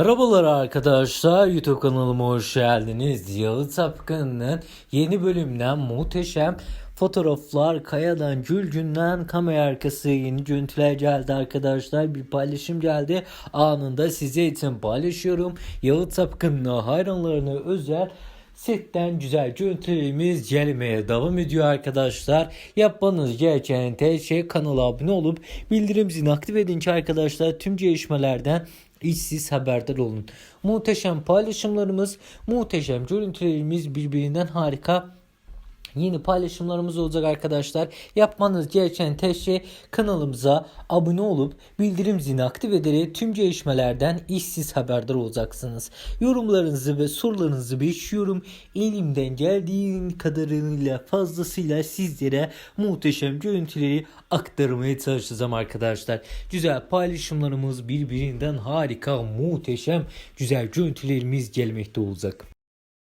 Merhabalar arkadaşlar YouTube kanalıma hoş geldiniz. Yalı Tapkın'ın yeni bölümünden muhteşem fotoğraflar Kayadan Gülgün'den kamera arkası yeni görüntüler geldi arkadaşlar. Bir paylaşım geldi. Anında size için paylaşıyorum. Yalı Tapkın'la hayranlarına özel Setten güzel görüntülerimiz gelmeye devam ediyor arkadaşlar. Yapmanız gereken tek şey kanala abone olup bildirim zilini aktif edin ki arkadaşlar tüm gelişmelerden işsiz haberdar olun. Muhteşem paylaşımlarımız, muhteşem görüntülerimiz birbirinden harika Yeni paylaşımlarımız olacak arkadaşlar. Yapmanız gereken tek şey kanalımıza abone olup bildirim zilini aktif ederek tüm gelişmelerden işsiz haberdar olacaksınız. Yorumlarınızı ve sorularınızı bekliyorum. Elimden geldiği kadarıyla fazlasıyla sizlere muhteşem görüntüleri aktarmaya çalışacağım arkadaşlar. Güzel paylaşımlarımız birbirinden harika, muhteşem, güzel görüntülerimiz gelmekte olacak.